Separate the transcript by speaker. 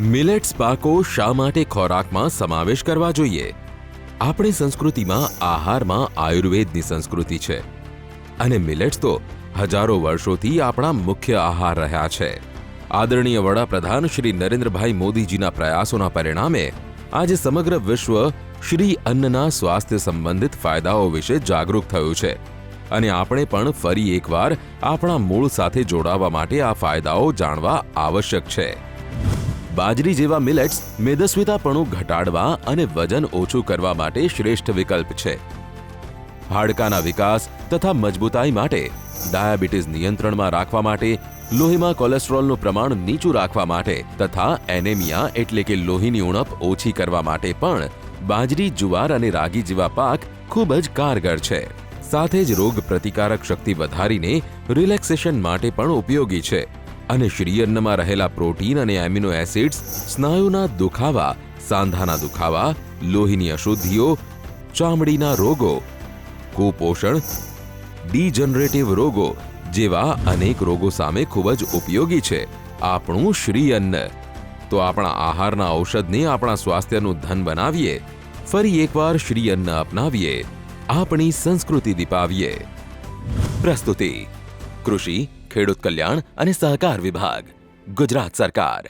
Speaker 1: Millets પાકો શા માટે ખોરાકમાં સમાવેશ કરવા જોઈએ? આપણી સંસ્કૃતિમાં આહારમાં આયુર્વેદની સંસ્કૃતિ છે. અને મિલેટ્સ તો હજારો વર્ષોથી આપણા મુખ્ય આહાર રહ્યા છે. આદરણીય વડાપ્રધાન શ્રી નરેન્દ્રભાઈ મોદીજીના પ્રયાસોના પરિણામે આજે સમગ્ર વિશ્વ શ્રી અન્નના સ્વાસ્થ્ય સંબંધિત ફાયદાઓ વિશે જાગૃત થયું છે. અને આપણે પણ ફરી એકવાર આપણા મૂળ સાથે જોડાવા માટે આ ફાયદાઓ જાણવા આવશ્યક છે. બાજરી જેવા મિલેટ્સ મેદસ્વીતાપણું ઘટાડવા અને વજન ઓછું કરવા માટે શ્રેષ્ઠ વિકલ્પ છે. હાડકાના વિકાસ તથા મજબૂતાઈ માટે ડાયાબિટીસ નિયંત્રણમાં રાખવા માટે, લોહીમાં કોલેસ્ટ્રોલનું પ્રમાણ નીચું રાખવા માટે તથા એનેમિયા એટલે કે લોહીની ઉણપ ઓછી કરવા માટે પણ બાજરી, જુવાર અને રાગી જેવા પાક ખૂબ જ કારગર છે. સાથે જ રોગ પ્રતિકારક શક્તિ વધારીને રિલેક્સેશન માટે પણ ઉપયોગી છે. અને શ્રીઅન્નમાં રહેલા પ્રોટીન અને એમિનો એસિડ્સ સ્નાયુના દુખાવા, સાંધાના દુખાવા, લોહીની અશુદ્ધિઓ, ચામડીના રોગો, કુપોષણ, ડીજનરેટિવ રોગો જેવા અનેક રોગો સામે ખૂબ જ ઉપયોગી છે. આપણું શ્રીઅન્ન તો આપણા આહારના ઔષધને આપણા સ્વાસ્થ્યનું ધન બનાવીએ. ફરી એકવાર શ્રી અન્ન અપનાવીએ. આપણી સંસ્કૃતિ દીપાવીએ. પ્રસ્તુતિ. કૃષિ ખેડૂત કલ્યાણ અને સહકાર વિભાગ. ગુજરાત સરકાર.